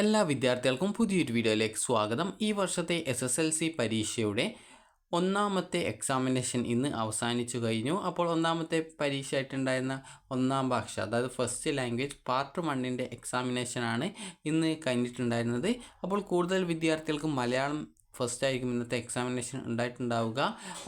എല്ലാ വിദ്യാർത്ഥികൾക്കും പുതിയൊരു വീഡിയോയിലേക്ക് സ്വാഗതം. ഈ വർഷത്തെ എസ് എസ് എൽ സി പരീക്ഷയുടെ ഒന്നാമത്തെ എക്സാമിനേഷൻ ഇന്ന് അവസാനിച്ചു കഴിഞ്ഞു. അപ്പോൾ ഒന്നാമത്തെ പരീക്ഷ ആയിട്ടുണ്ടായിരുന്ന ഒന്നാം ഭാഷ അതായത് ഫസ്റ്റ് ലാംഗ്വേജ് പാർട്ട് വണ്ണിന്റെ എക്സാമിനേഷനാണ് ഇന്ന് കഴിഞ്ഞിട്ടുണ്ടായിരുന്നത്. അപ്പോൾ കൂടുതൽ വിദ്യാർത്ഥികൾക്ക് മലയാളം ഫസ്റ്റ് ആയിരിക്കും ഇന്നത്തെ എക്സാമിനേഷൻ ഉണ്ടായിട്ടുണ്ടാവുക.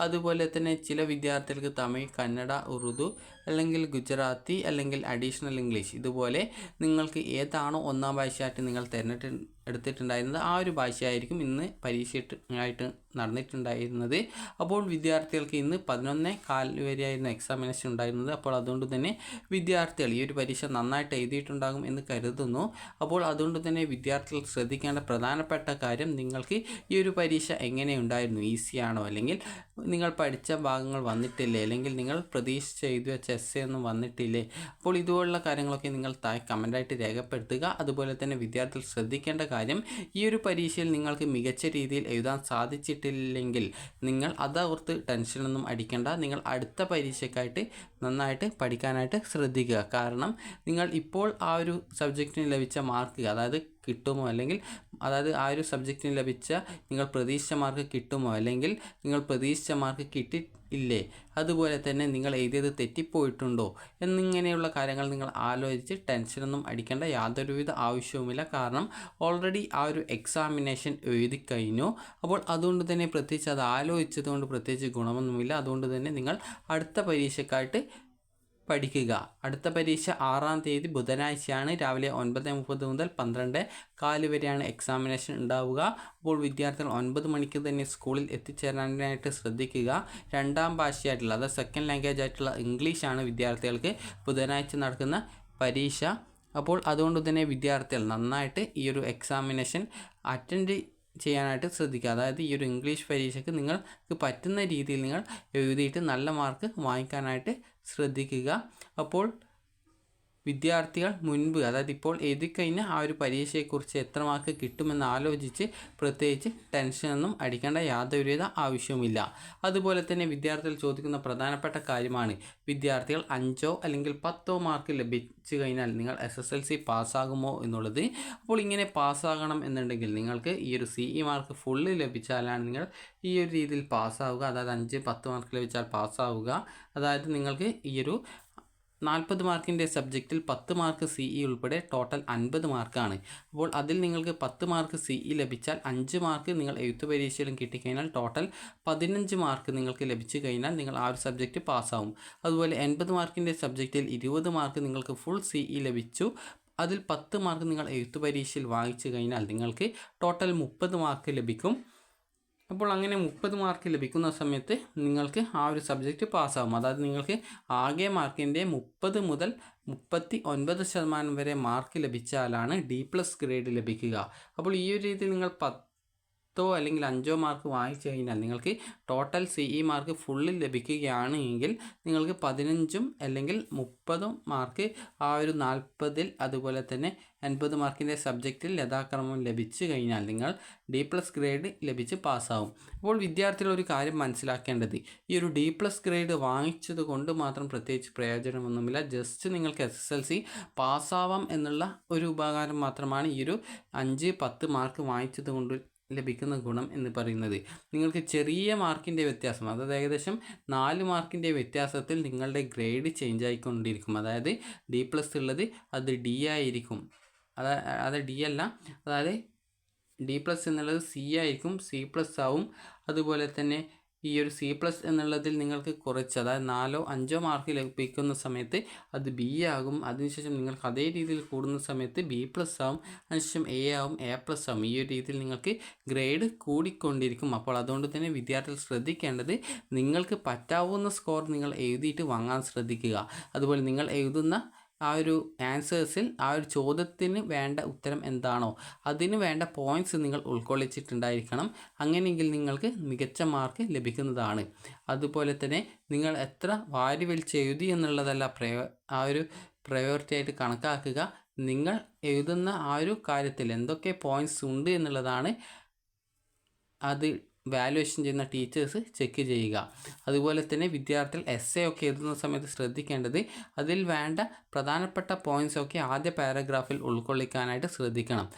അതുപോലെ തന്നെ ചില വിദ്യാർത്ഥികൾക്ക് തമിഴ് കന്നഡ ഉറുദു അല്ലെങ്കിൽ ഗുജറാത്തി അല്ലെങ്കിൽ അഡീഷണൽ ഇംഗ്ലീഷ് ഇതുപോലെ നിങ്ങൾക്ക് ഏതാണോ ഒന്നാം ഭാഷയായിട്ട് നിങ്ങൾ തിരഞ്ഞെടുത്ത് എടുത്തിട്ടുണ്ടായിരുന്നത് ആ ഒരു ഭാഷയായിരിക്കും ഇന്ന് പരീക്ഷ ആയിട്ട് നടന്നിട്ടുണ്ടായിരുന്നത്. അപ്പോൾ വിദ്യാർത്ഥികൾക്ക് ഇന്ന് പതിനൊന്നേ കാൽ വരെയായിരുന്നു എക്സാമിനേഷൻ ഉണ്ടായിരുന്നത്. അപ്പോൾ അതുകൊണ്ട് തന്നെ വിദ്യാർത്ഥികൾ ഈ ഒരു പരീക്ഷ നന്നായിട്ട് എഴുതിയിട്ടുണ്ടാകും എന്ന് കരുതുന്നു. അപ്പോൾ അതുകൊണ്ട് തന്നെ വിദ്യാർത്ഥികൾ ശ്രദ്ധിക്കേണ്ട പ്രധാനപ്പെട്ട കാര്യം നിങ്ങൾക്ക് ഈ ഒരു പരീക്ഷ എങ്ങനെ ഉണ്ടായിരുന്നു? ഈസിയാണോ അല്ലെങ്കിൽ നിങ്ങൾ പഠിച്ച ഭാഗങ്ങൾ വന്നിട്ടില്ലേ? അല്ലെങ്കിൽ നിങ്ങൾ പ്രതീക്ഷിച്ച് എഴുതി വെച്ച എസ് എ ഒന്നും വന്നിട്ടില്ലേ? അപ്പോൾ ഇതുപോലുള്ള കാര്യങ്ങളൊക്കെ നിങ്ങൾ താഴെ കമന്റായിട്ട് രേഖപ്പെടുത്തുക. അതുപോലെ തന്നെ വിദ്യാർത്ഥികൾ ശ്രദ്ധിക്കേണ്ട കാര്യം ഈ ഒരു പരീക്ഷയിൽ നിങ്ങൾക്ക് മികച്ച രീതിയിൽ എഴുതാൻ സാധിച്ചിട്ടില്ലെങ്കിൽ നിങ്ങൾ അതോർത്ത് ടെൻഷനൊന്നും അടിക്കേണ്ട. നിങ്ങൾ അടുത്ത പരീക്ഷയ്ക്കായിട്ട് നന്നായിട്ട് പഠിക്കാനായിട്ട് ശ്രദ്ധിക്കുക. കാരണം നിങ്ങൾ ഇപ്പോൾ ആ ഒരു സബ്ജക്റ്റിന് ലഭിച്ച മാർക്ക് അതായത് കിട്ടുമോ അല്ലെങ്കിൽ അതായത് ആ ഒരു സബ്ജക്റ്റിന് ലഭിച്ച നിങ്ങൾ പ്രതീക്ഷിച്ച മാർക്ക് കിട്ടുമോ അല്ലെങ്കിൽ നിങ്ങൾ പ്രതീക്ഷിച്ച മാർക്ക് കിട്ടി ഇല്ലേ? അതുപോലെ തന്നെ നിങ്ങൾ എഴുതിയത് തെറ്റിപ്പോയിട്ടുണ്ടോ? എന്നിങ്ങനെയുള്ള കാര്യങ്ങൾ നിങ്ങൾ ആലോചിച്ച് ടെൻഷനൊന്നും അടിക്കേണ്ട യാതൊരുവിധ ആവശ്യവുമില്ല. കാരണം ഓൾറെഡി ആ ഒരു എക്സാമിനേഷൻ എഴുതി കഴിഞ്ഞു. അപ്പോൾ അതുകൊണ്ട് തന്നെ പ്രത്യേകിച്ച് അത് ആലോചിച്ചത് കൊണ്ട് പ്രത്യേകിച്ച് ഗുണമൊന്നുമില്ല. അതുകൊണ്ട് തന്നെ നിങ്ങൾ അടുത്ത പരീക്ഷയ്ക്കായിട്ട് പഠിക്കുക. അടുത്ത പരീക്ഷ ആറാം തീയതി ബുധനാഴ്ചയാണ്. രാവിലെ ഒൻപത് മുപ്പത് മുതൽ പന്ത്രണ്ട് കാൽ വരെയാണ് എക്സാമിനേഷൻ ഉണ്ടാവുക. അപ്പോൾ വിദ്യാർത്ഥികൾ ഒൻപത് മണിക്ക് തന്നെ സ്കൂളിൽ എത്തിച്ചേരാനായിട്ട് ശ്രദ്ധിക്കുക. രണ്ടാം ഭാഷയായിട്ടുള്ള അതായത് സെക്കൻഡ് ലാംഗ്വേജ് ആയിട്ടുള്ള ഇംഗ്ലീഷാണ് വിദ്യാർത്ഥികൾക്ക് ബുധനാഴ്ച നടക്കുന്ന പരീക്ഷ. അപ്പോൾ അതുകൊണ്ട് തന്നെ വിദ്യാർത്ഥികൾ നന്നായിട്ട് ഈ ഒരു എക്സാമിനേഷൻ അറ്റൻഡ് ചെയ്യാനായിട്ട് ശ്രദ്ധിക്കുക. അതായത് ഈ ഒരു ഇംഗ്ലീഷ് പരീക്ഷയ്ക്ക് നിങ്ങൾക്ക് പറ്റുന്ന രീതിയിൽ നിങ്ങൾ എഴുതിയിട്ട് നല്ല മാർക്ക് വാങ്ങിക്കാനായിട്ട് ശ്രദ്ധിക്കുക. അപ്പോൾ വിദ്യാർത്ഥികൾ മുൻപ് അതായത് ഇപ്പോൾ എഴുതിക്കഴിഞ്ഞ ആ ഒരു പരീക്ഷയെക്കുറിച്ച് എത്ര മാർക്ക് കിട്ടുമെന്ന് ആലോചിച്ച് പ്രത്യേകിച്ച് ടെൻഷനൊന്നും അടിക്കേണ്ട യാതൊരുവിധ ആവശ്യവുമില്ല. അതുപോലെ തന്നെ വിദ്യാർത്ഥികൾ ചോദിക്കുന്ന പ്രധാനപ്പെട്ട കാര്യമാണ്. വിദ്യാർത്ഥികൾ അഞ്ചോ അല്ലെങ്കിൽ പത്തോ മാർക്ക് ലഭിച്ചു കഴിഞ്ഞാൽ നിങ്ങൾ എസ് എസ് എൽ സി പാസ്സാകുമോ എന്നുള്ളത്. അപ്പോൾ ഇങ്ങനെ പാസ്സാകണം എന്നുണ്ടെങ്കിൽ നിങ്ങൾക്ക് ഈ ഒരു സി ഇ മാർക്ക് ഫുള്ള് ലഭിച്ചാലാണ് നിങ്ങൾ ഈ ഒരു രീതിയിൽ പാസ്സാവുക. അതായത് അഞ്ച് പത്ത് മാർക്ക് ലഭിച്ചാൽ പാസ്സാവുക. അതായത് നിങ്ങൾക്ക് ഈ ഒരു നാൽപ്പത് മാർക്കിന്റെ സബ്ജക്റ്റിൽ പത്ത് മാർക്ക് സി ഇ ഉൾപ്പെടെ ടോട്ടൽ അൻപത് മാർക്കാണ്. അപ്പോൾ അതിൽ നിങ്ങൾക്ക് പത്ത് മാർക്ക് സി ഇ ലഭിച്ചാൽ അഞ്ച് മാർക്ക് നിങ്ങൾ എഴുത്ത് പരീക്ഷയിലും കിട്ടിക്കഴിഞ്ഞാൽ ടോട്ടൽ പതിനഞ്ച് മാർക്ക് നിങ്ങൾക്ക് ലഭിച്ചു കഴിഞ്ഞാൽ നിങ്ങൾ ആ ഒരു സബ്ജക്റ്റ് പാസ്സാവും. അതുപോലെ എൺപത് മാർക്കിന്റെ സബ്ജക്റ്റിൽ ഇരുപത് മാർക്ക് നിങ്ങൾക്ക് ഫുൾ സി ഇ ലഭിച്ചു. അതിൽ പത്ത് മാർക്ക് നിങ്ങൾ എഴുത്ത് പരീക്ഷയിൽ വാങ്ങിച്ചു കഴിഞ്ഞാൽ നിങ്ങൾക്ക് ടോട്ടൽ മുപ്പത് മാർക്ക് ലഭിക്കും. അപ്പോൾ അങ്ങനെ മുപ്പത് മാർക്ക് ലഭിക്കുന്ന സമയത്ത് നിങ്ങൾക്ക് ആ ഒരു സബ്ജക്റ്റ് പാസ്സാവും. അതായത് നിങ്ങൾക്ക് ആകെ മാർക്കിന്റെ മുപ്പത് മുതൽ മുപ്പത്തി ഒൻപത് ശതമാനം വരെ മാർക്ക് ലഭിച്ചാലാണ് ഡി പ്ലസ് ഗ്രേഡ് ലഭിക്കുക. അപ്പോൾ ഈ ഒരു രീതിയിൽ നിങ്ങൾ പത്തോ അല്ലെങ്കിൽ അഞ്ചോ മാർക്ക് വാങ്ങിച്ചു കഴിഞ്ഞാൽ നിങ്ങൾക്ക് ടോട്ടൽ സി ഇ മാർക്ക് ഫുള്ളിൽ ലഭിക്കുകയാണ് എങ്കിൽ നിങ്ങൾക്ക് പതിനഞ്ചും അല്ലെങ്കിൽ മുപ്പതും മാർക്ക് ആ ഒരു നാൽപ്പതിൽ അതുപോലെ തന്നെ എൺപത് മാർക്കിന്റെ സബ്ജക്റ്റിൽ യഥാക്രമം ലഭിച്ചു കഴിഞ്ഞാൽ നിങ്ങൾ ഡി പ്ലസ് ഗ്രേഡ് ലഭിച്ച് പാസ്സാവും അപ്പോൾ വിദ്യാർത്ഥികൾ ഒരു കാര്യം മനസ്സിലാക്കേണ്ടത്. ഈ ഒരു ഡി പ്ലസ് ഗ്രേഡ് വാങ്ങിച്ചത് കൊണ്ട് മാത്രം പ്രത്യേകിച്ച് പ്രയോജനമൊന്നുമില്ല. ജസ്റ്റ് നിങ്ങൾക്ക് എസ് എസ് എൽ സി പാസ്സാവാം എന്നുള്ള ഒരു ഉപകാരം മാത്രമാണ് ഈ ഒരു അഞ്ച് പത്ത് മാർക്ക് വാങ്ങിച്ചത് കൊണ്ട് ലഭിക്കുന്ന ഗുണം എന്ന് പറയുന്നത്. നിങ്ങൾക്ക് ചെറിയ മാർക്കിന്റെ വ്യത്യാസം അതായത് ഏകദേശം നാല് മാർക്കിന്റെ വ്യത്യാസത്തിൽ നിങ്ങളുടെ ഗ്രേഡ് ചേഞ്ച് ആയിക്കൊണ്ടിരിക്കും. അതായത് ഡി പ്ലസ് ഉള്ളത് അത് ഡി ആയിരിക്കും. അതായത് അത് ഡി അല്ല അതായത് ഡി പ്ലസ് എന്നുള്ളത് സി ആയിരിക്കും സി പ്ലസ് ആവും. അതുപോലെ തന്നെ ഈ ഒരു സി പ്ലസ് എന്നുള്ളതിൽ നിങ്ങൾക്ക് കുറച്ച് അതായത് നാലോ അഞ്ചോ മാർക്ക് ലഭിക്കുന്ന സമയത്ത് അത് ബി ആകും. അതിനുശേഷം നിങ്ങൾക്ക് അതേ രീതിയിൽ കൂടുന്ന സമയത്ത് ബി പ്ലസ് ആവും. അതിനുശേഷം എ ആവും എ പ്ലസ് ആവും. ഈ ഒരു രീതിയിൽ നിങ്ങൾക്ക് ഗ്രേഡ് കൂടിക്കൊണ്ടിരിക്കും. അപ്പോൾ അതുകൊണ്ട് തന്നെ വിദ്യാർത്ഥികൾ ശ്രദ്ധിക്കേണ്ടത് നിങ്ങൾക്ക് പറ്റാവുന്ന സ്കോർ നിങ്ങൾ എഴുതിയിട്ട് വാങ്ങാൻ ശ്രദ്ധിക്കുക. അതുപോലെ നിങ്ങൾ എഴുതുന്ന ആ ഒരു ആൻസേഴ്സിൽ ആ ഒരു ചോദ്യത്തിന് വേണ്ട ഉത്തരം എന്താണോ അതിന് വേണ്ട പോയിന്റ്സ് നിങ്ങൾ ഉൾക്കൊള്ളിച്ചിട്ടുണ്ടായിരിക്കണം. അങ്ങനെയെങ്കിൽ നിങ്ങൾക്ക് മികച്ച മാർക്ക് ലഭിക്കുന്നതാണ്. അതുപോലെ തന്നെ നിങ്ങൾ എത്ര വാരി വലിച്ച് എഴുതി എന്നുള്ളതല്ല പ്രയോ ആ ഒരു പ്രയോറിറ്റി ആയിട്ട് കണക്കാക്കുക. നിങ്ങൾ എഴുതുന്ന ആ ഒരു കാര്യത്തിൽ എന്തൊക്കെ പോയിന്റ്സ് ഉണ്ട് എന്നുള്ളതാണ് അത് വാലുവേഷൻ ചെയ്യുന്ന ടീച്ചേഴ്സ് ചെക്ക് ചെയ്യുക. അതുപോലെ തന്നെ വിദ്യാർത്ഥികൾ എസ് ഒക്കെ എഴുതുന്ന സമയത്ത് ശ്രദ്ധിക്കേണ്ടത് അതിൽ വേണ്ട പ്രധാനപ്പെട്ട പോയിന്റ്സ് ഒക്കെ ആദ്യ പാരഗ്രാഫിൽ ഉൾക്കൊള്ളിക്കാനായിട്ട് ശ്രദ്ധിക്കണം.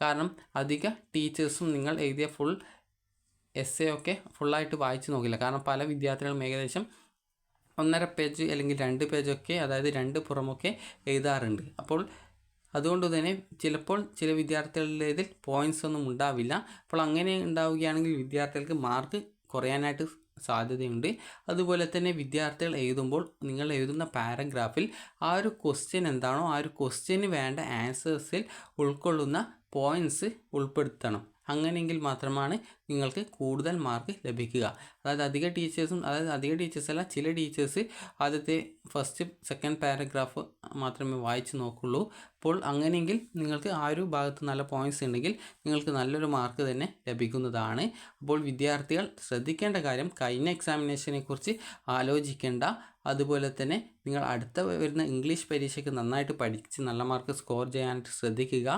കാരണം അധിക ടീച്ചേഴ്സും നിങ്ങൾ എഴുതിയ ഫുൾ എസ് ഒക്കെ ഫുള്ളായിട്ട് വായിച്ച് നോക്കില്ല. കാരണം പല വിദ്യാർത്ഥികളും ഏകദേശം ഒന്നര പേജ് അല്ലെങ്കിൽ രണ്ട് പേജൊക്കെ അതായത് രണ്ട് പുറമൊക്കെ എഴുതാറുണ്ട്. അപ്പോൾ അതുകൊണ്ട് തന്നെ ചിലപ്പോൾ ചില വിദ്യാർത്ഥികളുടെ വിദ്യാർത്ഥികളുടേതിൽ പോയിന്റ്സ് ഒന്നും ഉണ്ടാവില്ല. അപ്പോൾ അങ്ങനെ ഉണ്ടാവുകയാണെങ്കിൽ വിദ്യാർത്ഥികൾക്ക് മാർക്ക് കുറയാനായിട്ട് സാധ്യതയുണ്ട്. അതുപോലെ തന്നെ വിദ്യാർത്ഥികൾ എഴുതുമ്പോൾ നിങ്ങൾ എഴുതുന്ന പാരഗ്രാഫിൽ ആ ഒരു ക്വസ്റ്റ്യൻ എന്താണോ ആ ഒരു ക്വസ്റ്റ്യന് വേണ്ട ആൻസേഴ്സിൽ ഉൾക്കൊള്ളുന്ന പോയിന്റ്സ് ഉൾപ്പെടുത്തണം. അങ്ങനെയെങ്കിൽ മാത്രമാണ് നിങ്ങൾക്ക് കൂടുതൽ മാർക്ക് ലഭിക്കുക. അതായത് അധിക ടീച്ചേഴ്സും അതായത് അധിക ടീച്ചേഴ്സ് അല്ല ചില ടീച്ചേഴ്സ് ആദ്യത്തെ ഫസ്റ്റ് സെക്കൻഡ് പാരഗ്രാഫ് മാത്രമേ വായിച്ച് നോക്കുള്ളൂ. അപ്പോൾ അങ്ങനെയെങ്കിൽ നിങ്ങൾക്ക് ആ ഒരു ഭാഗത്ത് നല്ല പോയിന്റ്സ് ഉണ്ടെങ്കിൽ നിങ്ങൾക്ക് നല്ലൊരു മാർക്ക് തന്നെ ലഭിക്കുന്നതാണ്. അപ്പോൾ വിദ്യാർത്ഥികൾ ശ്രദ്ധിക്കേണ്ട കാര്യം കഴിഞ്ഞ എക്സാമിനേഷനെ കുറിച്ച് ആലോചിക്കേണ്ട. അതുപോലെ തന്നെ നിങ്ങൾ അടുത്ത വരുന്ന ഇംഗ്ലീഷ് പരീക്ഷയ്ക്ക് നന്നായിട്ട് പഠിച്ച് നല്ല മാർക്ക് സ്കോർ ചെയ്യാനായിട്ട് ശ്രദ്ധിക്കുക.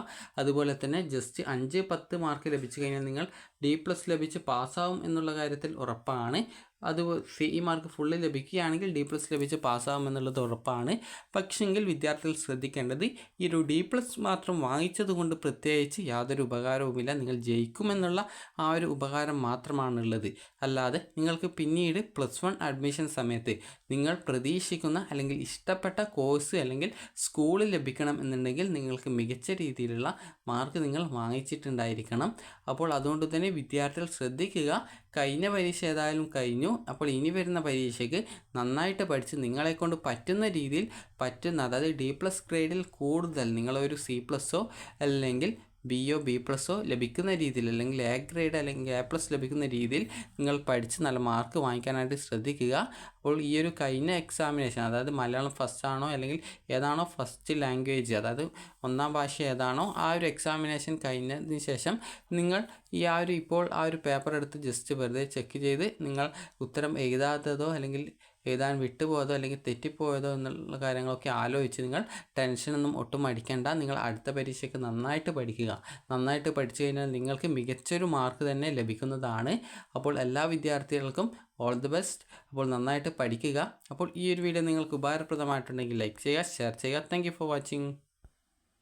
അതുപോലെ തന്നെ ജസ്റ്റ് അഞ്ച് പത്ത് മാർക്ക് ലഭിച്ചു കഴിഞ്ഞാൽ നിങ്ങൾ ഡി പ്ലസ് ലഭിച്ച് പാസ്സാവും എന്നുള്ള കാര്യത്തിൽ ഉറപ്പാണ്. ആണ് അത് സി മാർക്ക് ഫുള്ള് ലഭിക്കുകയാണെങ്കിൽ ഡി പ്ലസ് ലഭിച്ച് പാസ്സാകുമെന്നുള്ളത് ഉറപ്പാണ്. പക്ഷെങ്കിൽ വിദ്യാർത്ഥികൾ ശ്രദ്ധിക്കേണ്ടത് ഈ ഒരു ഡി പ്ലസ് മാത്രം വാങ്ങിച്ചത് കൊണ്ട് പ്രത്യേകിച്ച് യാതൊരു ഉപകാരവുമില്ല. നിങ്ങൾ ജയിക്കുമെന്നുള്ള ആ ഒരു ഉപകാരം മാത്രമാണുള്ളത്. അല്ലാതെ നിങ്ങൾക്ക് പിന്നീട് പ്ലസ് വൺ അഡ്മിഷൻ സമയത്ത് നിങ്ങൾ പ്രതീക്ഷിക്കുന്ന അല്ലെങ്കിൽ ഇഷ്ടപ്പെട്ട കോഴ്സ് അല്ലെങ്കിൽ സ്കൂളിൽ ലഭിക്കണം എന്നുണ്ടെങ്കിൽ നിങ്ങൾക്ക് മികച്ച രീതിയിലുള്ള മാർക്ക് നിങ്ങൾ വാങ്ങിച്ചിട്ടുണ്ടായിരിക്കണം. അപ്പോൾ അതുകൊണ്ട് തന്നെ വിദ്യാർത്ഥികൾ ശ്രദ്ധിക്കുക. കഴിഞ്ഞ പരീക്ഷ ഏതായാലും കഴിഞ്ഞു. അപ്പോൾ ഇനി വരുന്ന പരീക്ഷയ്ക്ക് നന്നായിട്ട് പഠിച്ച് നിങ്ങളെക്കൊണ്ട് പറ്റുന്ന രീതിയിൽ പറ്റുന്ന അതായത് ഡി പ്ലസ് ഗ്രേഡിൽ കൂടുതൽ നിങ്ങളൊരു സി പ്ലസ്സോ അല്ലെങ്കിൽ ബിയോ ബി പ്ലസ്സോ ലഭിക്കുന്ന രീതിയിൽ അല്ലെങ്കിൽ എ ഗ്രേഡ് അല്ലെങ്കിൽ എ പ്ലസ് ലഭിക്കുന്ന രീതിയിൽ നിങ്ങൾ പഠിച്ച് നല്ല മാർക്ക് വാങ്ങിക്കാനായിട്ട് ശ്രദ്ധിക്കുക. അപ്പോൾ ഈ ഒരു കഴിഞ്ഞ എക്സാമിനേഷൻ അതായത് മലയാളം ഫസ്റ്റ് ആണോ അല്ലെങ്കിൽ ഏതാണോ ഫസ്റ്റ് ലാംഗ്വേജ് അതായത് ഒന്നാം ഭാഷ ഏതാണോ ആ ഒരു എക്സാമിനേഷൻ കഴിഞ്ഞതിന് ശേഷം നിങ്ങൾ ഈ ആ ഒരു ഇപ്പോൾ ആ ഒരു പേപ്പർ എടുത്ത് ജസ്റ്റ് വെറുതെ ചെക്ക് ചെയ്ത് നിങ്ങൾ ഉത്തരം എഴുതാത്തതോ അല്ലെങ്കിൽ എഴുതാൻ വിട്ടുപോയതോ അല്ലെങ്കിൽ തെറ്റിപ്പോയതോ എന്നുള്ള കാര്യങ്ങളൊക്കെ ആലോചിച്ച് നിങ്ങൾ ടെൻഷനൊന്നും ഒട്ടും അടിക്കേണ്ട. നിങ്ങൾ അടുത്ത പരീക്ഷയ്ക്ക് നന്നായിട്ട് പഠിക്കുക. നന്നായിട്ട് പഠിച്ചു കഴിഞ്ഞാൽ നിങ്ങൾക്ക് മികച്ചൊരു മാർക്ക് തന്നെ ലഭിക്കുന്നതാണ്. അപ്പോൾ എല്ലാ വിദ്യാർത്ഥികൾക്കും ഓൾ ദി ബെസ്റ്റ് അപ്പോൾ നന്നായിട്ട് പഠിക്കുക. അപ്പോൾ ഈ ഒരു വീഡിയോ നിങ്ങൾക്ക് ഉപകാരപ്രദമായിട്ടുണ്ടെങ്കിൽ ലൈക്ക് ചെയ്യുക ഷെയർ ചെയ്യുക. Thank for watching